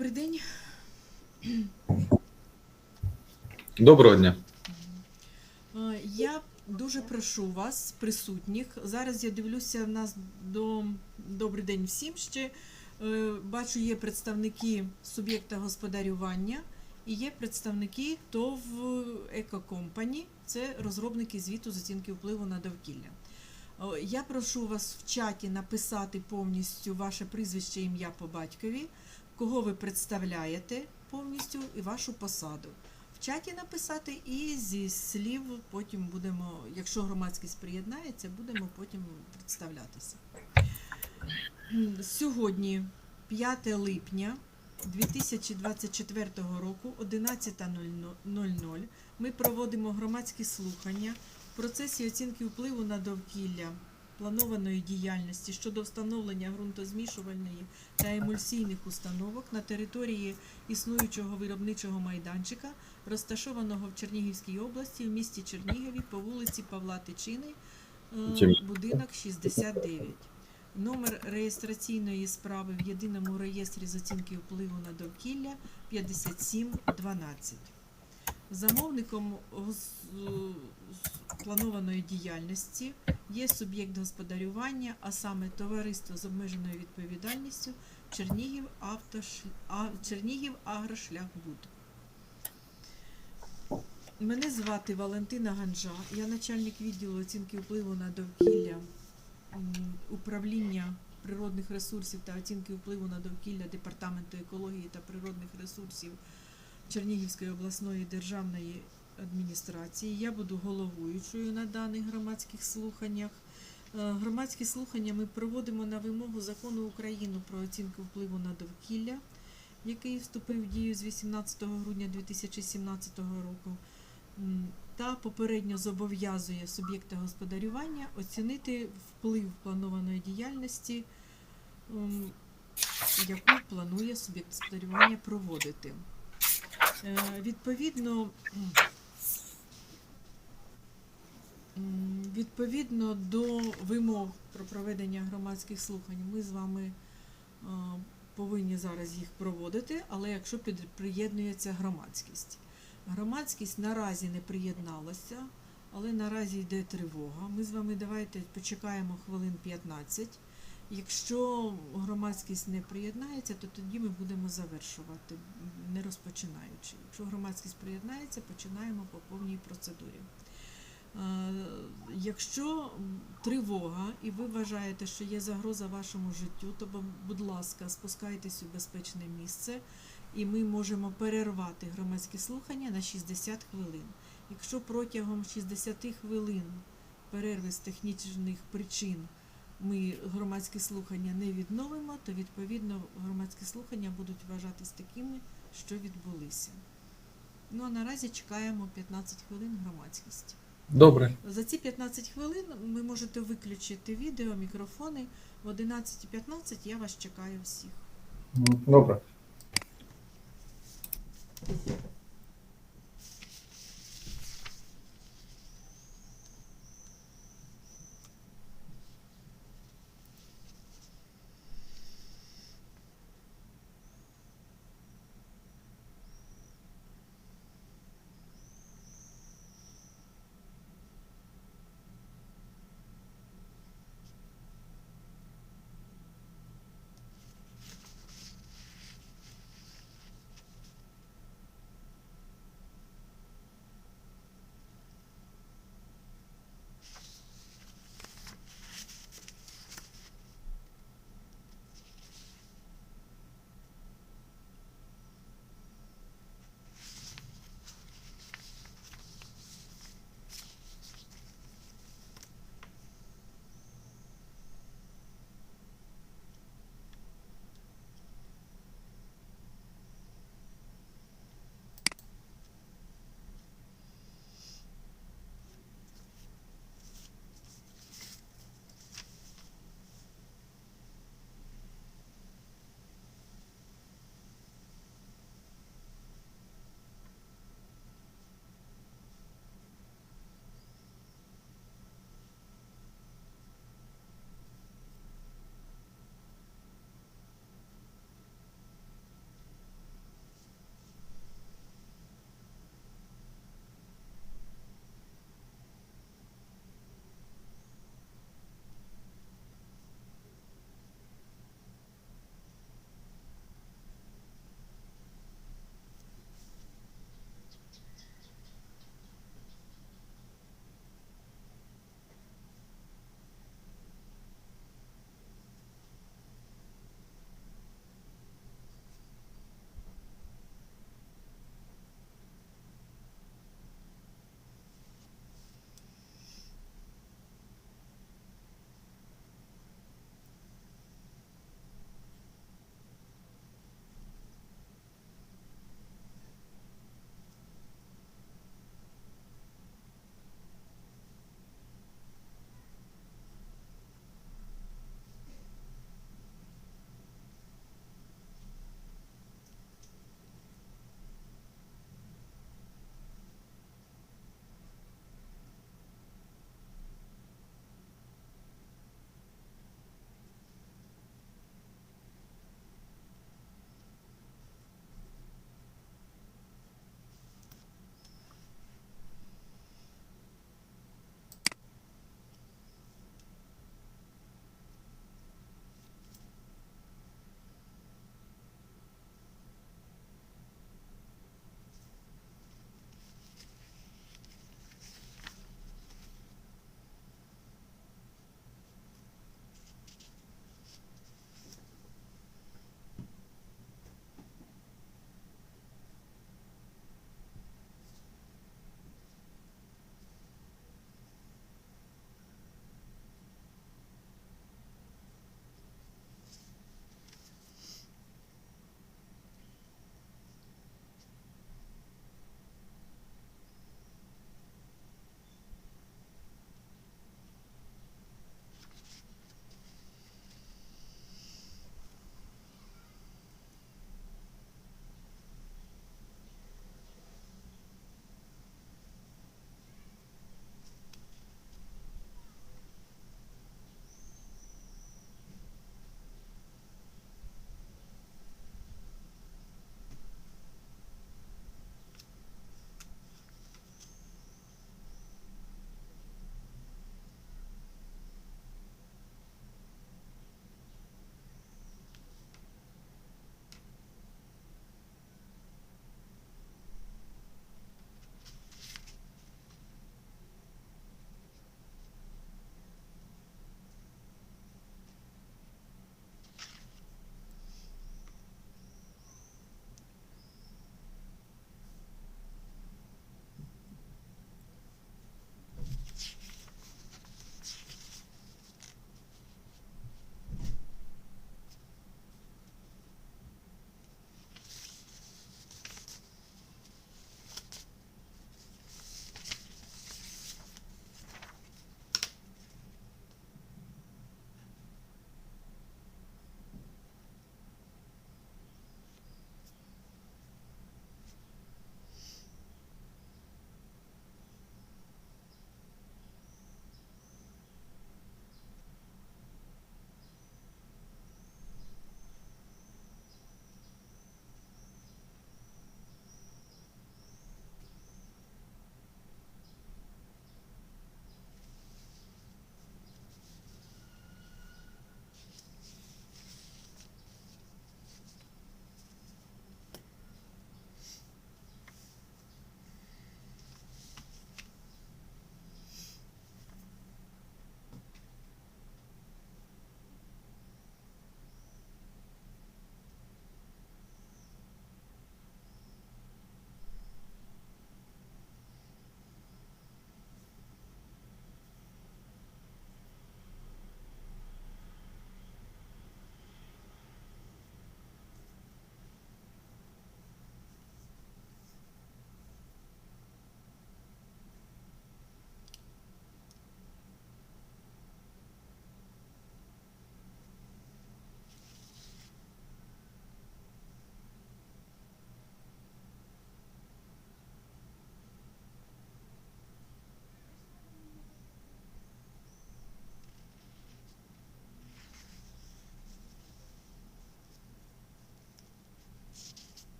Добрий день. Доброго дня. Е, Я дуже прошу вас, присутніх. Зараз я дивлюся в нас до добрий день всім ще. Е, Бачу, є представники суб'єкта господарювання і є представники ТОВ Екокомпані. Це розробники звіту з оцінки впливу на довкілля. Е, Я прошу вас в чаті написати повністю ваше прізвище, ім'я по батькові, кого ви представляєте повністю і вашу посаду? В чаті написати і зі слів потім будемо, якщо громадськість приєднається, будемо потім представлятися. Сьогодні, 5 липня 2024 року, 11.00, ми проводимо громадські слухання в процесі оцінки впливу на довкілля планованої діяльності щодо встановлення ґрунтозмішувальної та емульсійних установок на території існуючого виробничого майданчика, розташованого в Чернігівській області, в місті Чернігові по вулиці Павла Тичини, е, будинок 69. Номер реєстраційної справи в єдиному реєстрі з оцінки впливу на довкілля 5712. Замовником планованої діяльності є суб'єкт господарювання, а саме товариство з обмеженою відповідальністю Чернігів, Автош... а... Чернігів Агрошляхбуд. Мене звати Валентина Ганжа, я начальник відділу оцінки впливу на довкілля управління природних ресурсів та оцінки впливу на довкілля Департаменту екології та природних ресурсів Чернігівської обласної державної адміністрації. Я буду головуючою на даних громадських слуханнях. Е, Громадські слухання ми проводимо на вимогу закону України про оцінку впливу на довкілля, який вступив в дію з 18 грудня 2017 року, та попередньо зобов'язує суб'єкта господарювання оцінити вплив планованої діяльності, яку планує суб'єкт господарювання проводити. Е, Відповідно, відповідно до вимог про проведення громадських слухань, ми з вами е, повинні зараз їх проводити, але якщо приєднується громадськість. Громадськість наразі не приєдналася, але наразі йде тривога. Ми з вами давайте почекаємо хвилин 15. Якщо громадськість не приєднається, то тоді ми будемо завершувати, не розпочинаючи. Якщо громадськість приєднається, починаємо по повній процедурі. Е, Якщо тривога і ви вважаєте, що є загроза вашому життю, то, будь ласка, спускайтесь у безпечне місце, і ми можемо перервати громадські слухання на 60 хвилин. Якщо протягом 60 хвилин перерви з технічних причин ми громадські слухання не відновимо, то відповідно громадські слухання будуть вважатись такими, що відбулися. Ну а наразі чекаємо 15 хвилин громадськість. Добре. За ці 15 хвилин ви можете виключити відео, мікрофони. В 11.15 я вас чекаю всіх. Добре.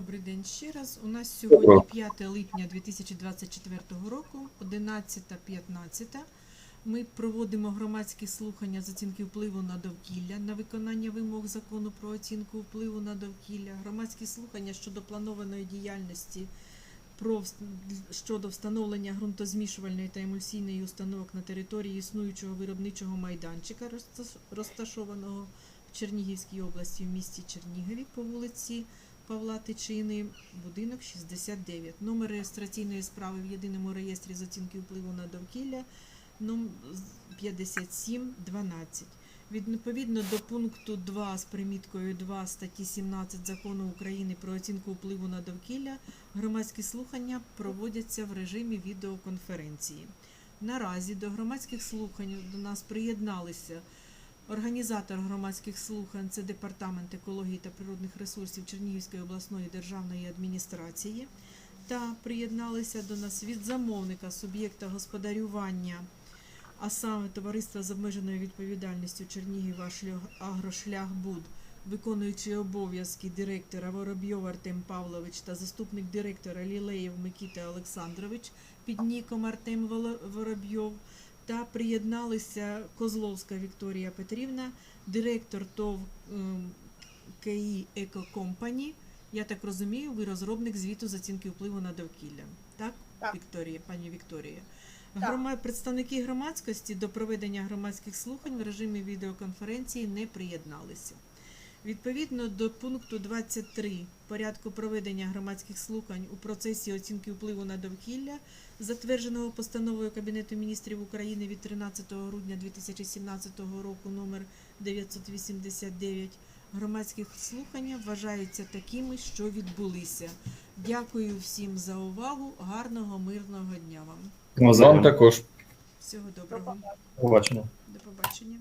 Добрий день ще раз. У нас сьогодні 5 липня 2024 року, 11.15. Ми проводимо громадські слухання з оцінки впливу на довкілля на виконання вимог закону про оцінку впливу на довкілля, громадські слухання щодо планованої діяльності про щодо встановлення ґрунтозмішувальної та емульсійної установок на території існуючого виробничого майданчика, розташованого в Чернігівській області в місті Чернігові по вулиці Павла Тичини, будинок 69. Номер реєстраційної справи в єдиному реєстрі з оцінки впливу на довкілля ном 5712. Відповідно до пункту 2 з приміткою 2 статті 17 Закону України про оцінку впливу на довкілля, громадські слухання проводяться в режимі відеоконференції. Наразі до громадських слухань до нас приєдналися Організатор громадських слухань це Департамент екології та природних ресурсів Чернігівської обласної державної адміністрації. Та приєдналися до нас від замовника суб'єкта господарювання, а саме товариства з обмеженою відповідальністю Чернігів Агрошляхбуд, виконуючий обов'язки директора Воробйов Артем Павлович та заступник директора Лілеєв Микита Олександрович під ніком Артем Воробйов та приєдналися Козловська Вікторія Петрівна, директор ТОВ ем, КІ Еко Компані. Я так розумію, ви розробник звіту з оцінки впливу на довкілля. Так, Так. Вікторія, пані Вікторія. громад Грома... Представники громадськості до проведення громадських слухань в режимі відеоконференції не приєдналися. Відповідно до пункту 23 порядку проведення громадських слухань у процесі оцінки впливу на довкілля, затвердженого постановою Кабінету міністрів України від 13 грудня 2017 року номер 989, громадські слухання вважаються такими, що відбулися. Дякую всім за увагу. Гарного мирного дня вам. Вам також. Всього доброго. До Побачення. До побачення.